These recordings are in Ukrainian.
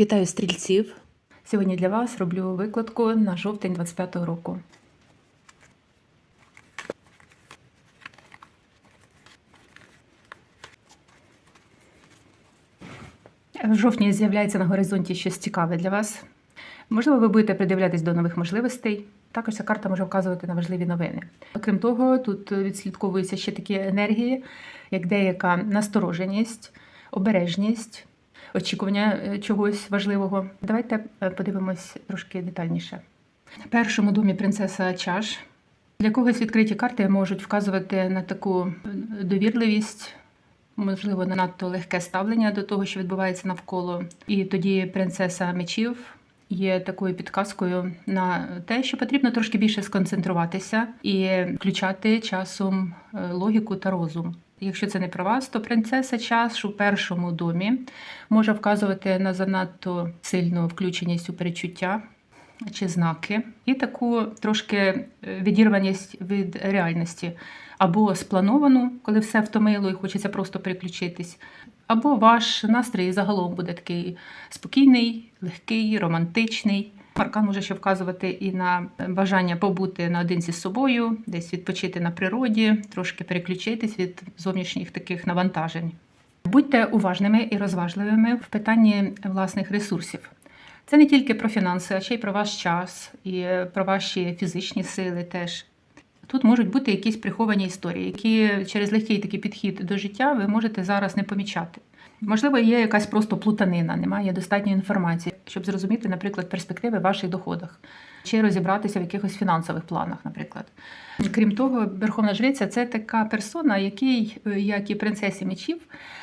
Вітаю стрільців! Сьогодні для вас роблю викладку на жовтень 25-го року. В жовтні з'являється на горизонті щось цікаве для вас. Можливо, ви будете придивлятись до нових можливостей. Також ця карта може вказувати на важливі новини. Окрім того, тут відслідковуються ще такі енергії, як деяка настороженість, обережність, очікування е, чогось важливого. Давайте е, подивимось трошки детальніше. В першому домі принцеса чаш. Для когось відкриті карти можуть вказувати на таку е, довірливість, можливо, на надто легке ставлення до того, що відбувається навколо. І тоді принцеса мечів є такою підказкою на те, що потрібно трошки більше сконцентруватися і включати часом логіку та розум. Якщо це не про вас, то принцеса час у першому домі може вказувати на занадто сильну включеність у перечуття чи знаки, і таку трошки е, відірваність від реальності, або сплановану, коли все втомило і хочеться просто переключитись, або ваш настрій загалом буде такий спокійний, легкий, романтичний. Аркан може ще вказувати і на бажання побути наодинці з собою, десь відпочити на природі, трошки переключитись від зовнішніх таких навантажень. Будьте уважними і розважливими в питанні власних ресурсів. Це не тільки про фінанси, а ще й про ваш час і про ваші фізичні сили теж. Тут можуть бути якісь приховані історії, які через легкий такий підхід до життя ви можете зараз не помічати. Можливо, є якась просто плутанина, немає достатньої інформації, щоб зрозуміти, наприклад, перспективи в ваших доходах чи розібратися в якихось фінансових планах, наприклад. Крім того, Верховна Жриця це така персона, якій, як і принцесі мечів,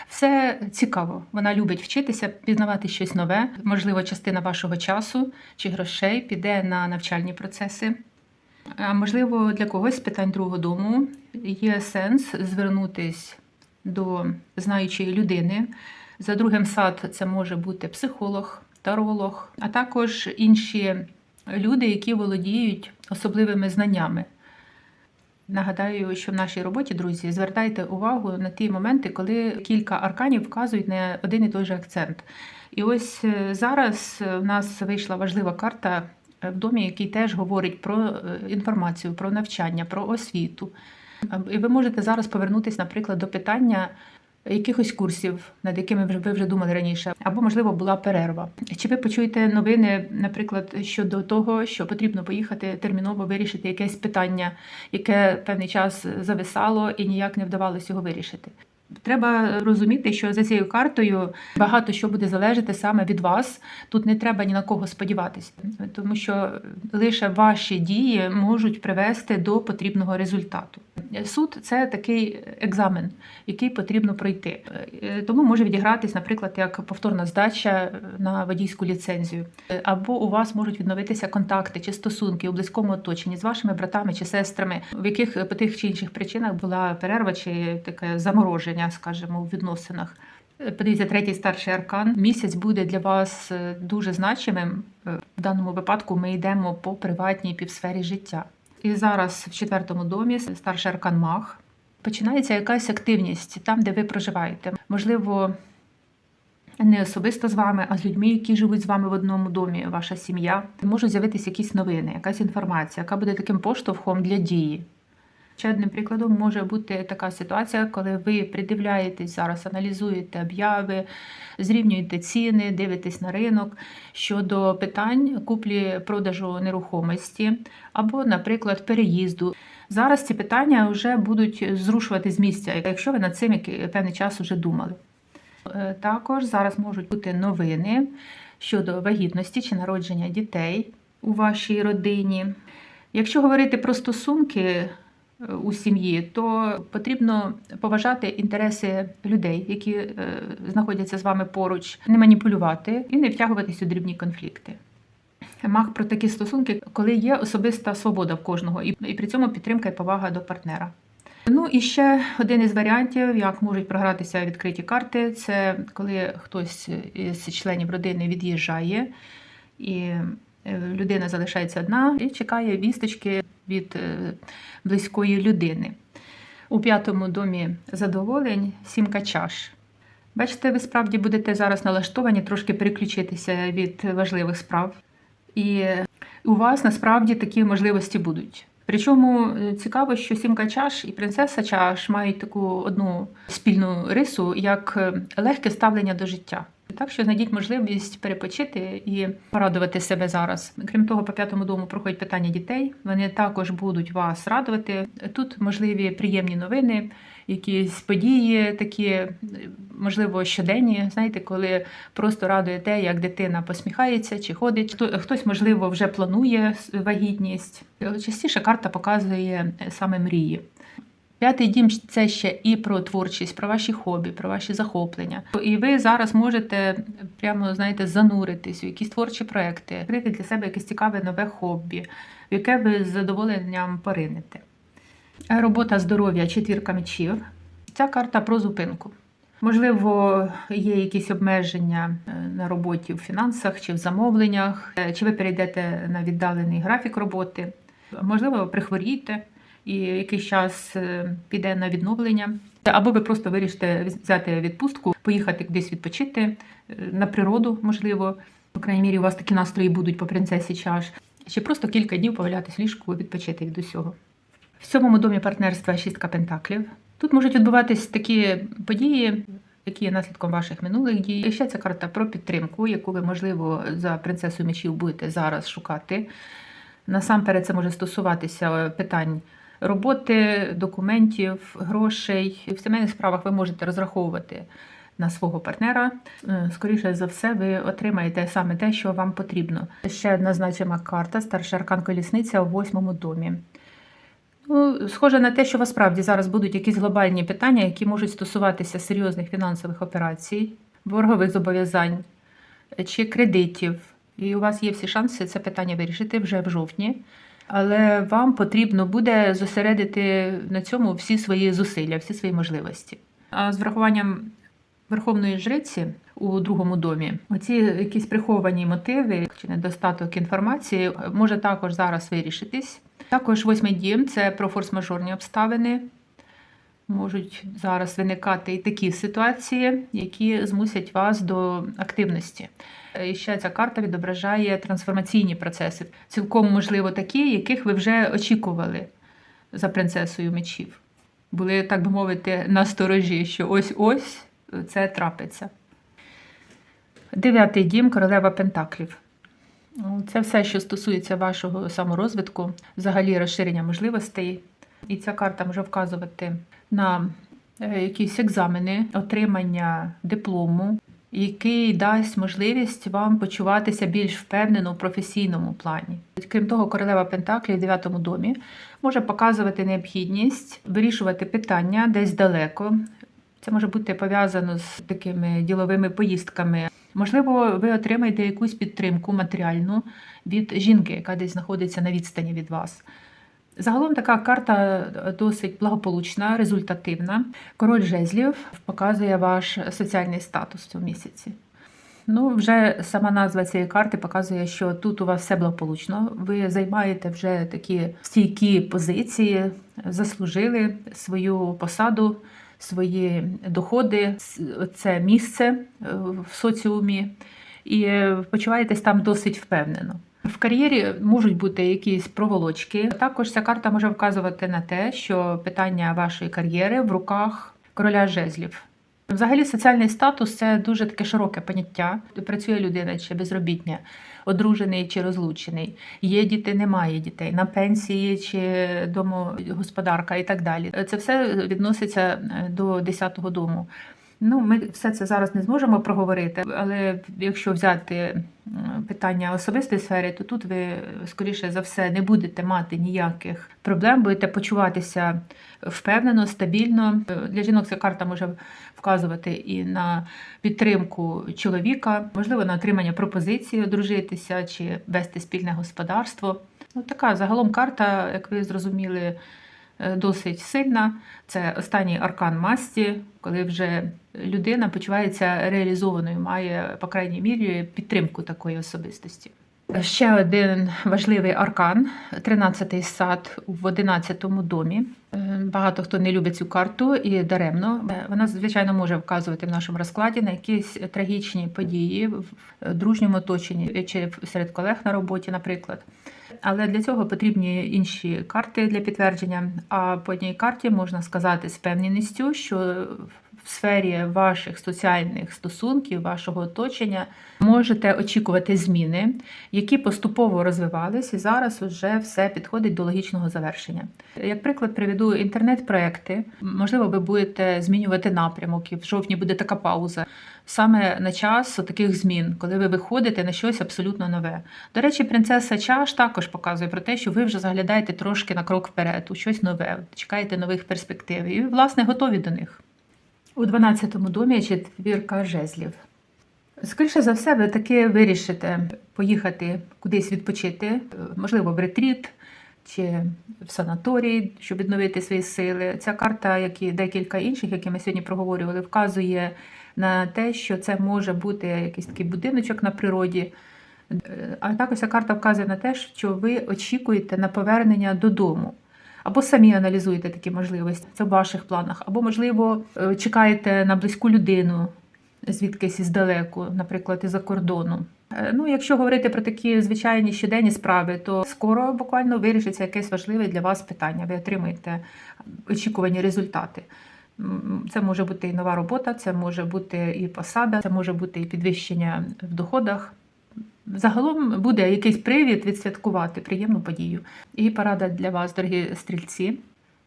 все цікаво. Вона любить вчитися, пізнавати щось нове. Можливо, частина вашого часу чи грошей піде на навчальні процеси. А можливо, для когось з питань другого дому є сенс звернутись до знаючої людини. За другим сад це може бути психолог, таролог, а також інші люди, які володіють особливими знаннями. Нагадаю, що в нашій роботі, друзі, звертайте увагу на ті моменти, коли кілька арканів вказують на один і той же акцент. І ось е, зараз в нас вийшла важлива карта в домі, який теж говорить про е, інформацію, про навчання, про освіту. І ви можете зараз повернутися, наприклад, до питання якихось курсів, над якими ви вже думали раніше, або, можливо, була перерва. Чи ви почуєте новини, наприклад, щодо того, що потрібно поїхати терміново вирішити якесь питання, яке певний час зависало і ніяк не вдавалося його вирішити? Треба розуміти, що за цією картою багато що буде залежати саме від вас. Тут не треба ні на кого сподіватися, тому що лише ваші дії можуть привести до потрібного результату. Суд це такий екзамен, який потрібно пройти. Тому може відігратись, наприклад, як повторна здача на водійську ліцензію, або у вас можуть відновитися контакти чи стосунки у близькому оточенні з вашими братами чи сестрами, в яких по тих чи інших причинах була перерва чи таке замороження, скажімо, у відносинах. Подивіться, третій старший аркан. Місяць буде для вас дуже значимим. В даному випадку ми йдемо по приватній півсфері життя. І зараз в четвертому домі старший аркан Мах. Починається якась активність там, де ви проживаєте. Можливо, не особисто з вами, а з людьми, які живуть з вами в одному домі, ваша сім'я. Можуть з'явитися якісь новини, якась інформація, яка буде таким поштовхом для дії. Ще одним прикладом може бути така ситуація, коли ви придивляєтесь зараз, аналізуєте обяви, зрівнюєте ціни, дивитесь на ринок щодо питань куплі-продажу нерухомості або, наприклад, переїзду. Зараз ці питання вже будуть зрушувати з місця, якщо ви над цим певний час вже думали. Е, також зараз можуть бути новини щодо вагітності чи народження дітей у вашій родині. Якщо говорити про стосунки, у сім'ї, то потрібно поважати інтереси людей, які е, знаходяться з вами поруч, не маніпулювати і не втягуватись у дрібні конфлікти. Мах про такі стосунки, коли є особиста свобода в кожного, і, при цьому підтримка і повага до партнера. Ну і ще один із варіантів, як можуть програтися відкриті карти, це коли хтось із членів родини від'їжджає і людина залишається одна і чекає вісточки від е, близької людини. У п'ятому домі задоволень сімка чаш. Бачите, ви справді будете зараз налаштовані трошки переключитися від важливих справ. І у вас насправді такі можливості будуть. Причому е, цікаво, що сімка чаш і принцеса чаш мають таку одну спільну рису, як е, легке ставлення до життя. Так що знайдіть можливість перепочити і порадувати себе зараз. Крім того, по п'ятому дому проходять питання дітей. Вони також будуть вас радувати. Тут можливі приємні новини, якісь події, такі можливо щоденні. Знаєте, коли просто радує те, як дитина посміхається чи ходить. Хто- Хтось, можливо, вже планує вагітність. Частіше карта показує саме мрії. П'ятий дім це ще і про творчість, про ваші хобі, про ваші захоплення. І ви зараз можете прямо знаєте зануритись в якісь творчі проекти, відкрити для себе якесь цікаве нове хобі, в яке ви з задоволенням поринете. Робота здоров'я, четвірка мечів. Ця карта про зупинку. Можливо, є якісь обмеження е, на роботі в фінансах чи в замовленнях, е, чи ви перейдете на віддалений графік роботи. Можливо, прихворієте і якийсь час е, піде на відновлення. Або ви просто вирішите взяти відпустку, поїхати кудись відпочити е, на природу, можливо. По крайній мірі, у вас такі настрої будуть по принцесі чаш. Чи просто кілька днів повалятись ліжку, відпочити від усього. В сьомому домі партнерства шістка пентаклів. Тут можуть відбуватись такі події, які є наслідком ваших минулих дій. І ще ця карта про підтримку, яку ви, можливо, за принцесою мечів будете зараз шукати. Насамперед, це може стосуватися питань роботи, документів, грошей. В сімейних справах ви можете розраховувати на свого партнера. Е, Скоріше за все, ви отримаєте саме те, що вам потрібно. Ще одна значима карта старший аркан колісниця у восьмому домі. Ну, схоже на те, що вас справді зараз будуть якісь глобальні питання, які можуть стосуватися серйозних фінансових операцій, боргових зобов'язань чи кредитів. І у вас є всі шанси це питання вирішити вже в жовтні. Але вам потрібно буде зосередити на цьому всі свої зусилля, всі свої можливості. А з врахуванням верховної жриці у другому домі, оці якісь приховані мотиви чи недостаток інформації може також зараз вирішитись. Також восьмий дім це про форс-мажорні обставини. Можуть зараз виникати і такі ситуації, які змусять вас до активності. І ще ця карта відображає трансформаційні процеси. Цілком можливо такі, яких ви вже очікували за принцесою мечів. Були, так би мовити, на сторожі, що ось-ось це трапиться. Дев'ятий дім королева Пентаклів. Ну, Це все, що стосується вашого саморозвитку, взагалі розширення можливостей. І ця карта може вказувати на е, якісь екзамени, отримання диплому, який дасть можливість вам почуватися більш впевнено у професійному плані. Крім того, королева Пентаклі в 9 домі може показувати необхідність вирішувати питання десь далеко. Це може бути пов'язано з такими діловими поїздками. Можливо, ви отримаєте якусь підтримку матеріальну від жінки, яка десь знаходиться на відстані від вас. Загалом така карта досить благополучна, результативна. Король жезлів показує ваш соціальний статус цього місяці. Ну, вже сама назва цієї карти показує, що тут у вас все благополучно. Ви займаєте вже такі стійкі позиції, заслужили свою посаду, свої доходи, це місце е, в соціумі, і е, почуваєтесь там досить впевнено. В кар'єрі можуть бути якісь проволочки. Також ця карта може вказувати на те, що питання вашої кар'єри в руках короля жезлів. Взагалі, соціальний статус це дуже таке широке поняття. Працює людина чи безробітня, одружений чи розлучений. Є діти, немає дітей, на пенсії чи домогосподарка і так далі. Це все відноситься е, до 10-го дому. Ну, ми все це зараз не зможемо проговорити, але якщо взяти питання особистої сфери, то тут ви скоріше за все не будете мати ніяких проблем, будете почуватися впевнено, стабільно. Для жінок ця карта може вказувати і на підтримку чоловіка, можливо, на отримання пропозиції одружитися чи вести спільне господарство. Ну, така загалом карта, як ви зрозуміли, е, досить сильна. Це останній аркан масті, коли вже людина почувається реалізованою, має, по крайній мірі, підтримку такої особистості. Ще один важливий аркан, 13-й сад в 11-му домі. Е, Багато хто не любить цю карту і даремно. Е, Вона, звичайно, може вказувати в нашому розкладі на якісь трагічні події в дружньому оточенні чи серед колег на роботі, наприклад. Але для цього потрібні інші карти для підтвердження. А по одній карті можна сказати з певністю, що в сфері ваших соціальних стосунків, вашого оточення можете очікувати зміни, які поступово розвивались, і зараз вже все підходить до логічного завершення. Як приклад, приведу інтернет-проекти. Можливо, ви будете змінювати напрямок, і в жовтні буде така пауза. Саме на час таких змін, коли ви виходите на щось абсолютно нове. До речі, принцеса Чаш також показує про те, що ви вже заглядаєте трошки на крок вперед, у щось нове, чекаєте нових перспектив і, власне, готові до них. У 12-му домі четвірка жезлів. Скоріше за все, ви таки вирішите поїхати кудись відпочити, можливо, в ретріт чи в санаторій, щоб відновити свої сили. Ця карта, як і декілька інших, які ми сьогодні проговорювали, вказує на те, що це може бути якийсь такий будиночок на природі. Е, А також ця карта вказує на те, що ви очікуєте на повернення додому. Або самі аналізуєте такі можливості, це в ваших планах, або, можливо, е, чекаєте на близьку людину звідкись іздалеку, наприклад, із-за кордону. Е, Ну, якщо говорити про такі звичайні щоденні справи, то скоро буквально вирішиться якесь важливе для вас питання. Ви отримаєте очікувані результати. Це може бути і нова робота, це може бути і посада, це може бути і підвищення в доходах. Загалом буде якийсь привід відсвяткувати приємну подію. І порада для вас, дорогі стрільці.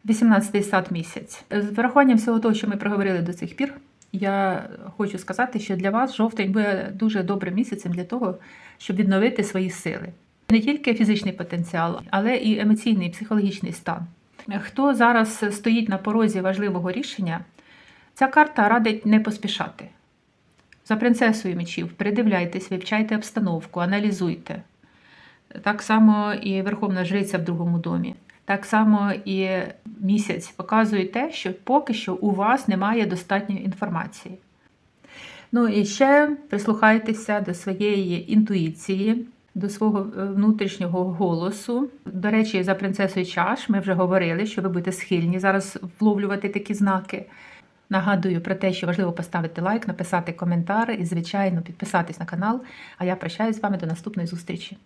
18-й сад місяць. З врахуванням всього того, що ми проговорили до цих пір, я хочу сказати, що для вас жовтень буде дуже добрим місяцем для того, щоб відновити свої сили. Не тільки фізичний потенціал, але і емоційний, і психологічний стан. Хто зараз стоїть на порозі важливого рішення, ця карта радить не поспішати. За принцесою мечів придивляйтесь, вивчайте обстановку, аналізуйте. Так само і Верховна Жриця в другому домі. Так само і місяць показує те, що поки що у вас немає достатньої інформації. Ну і ще прислухайтеся до своєї інтуїції, до свого е, внутрішнього голосу. До речі, за принцесою чаш ми вже говорили, що ви будете схильні зараз вловлювати такі знаки. Нагадую про те, що важливо поставити лайк, написати коментар і, звичайно, підписатись на канал. А я прощаюсь з вами до наступної зустрічі.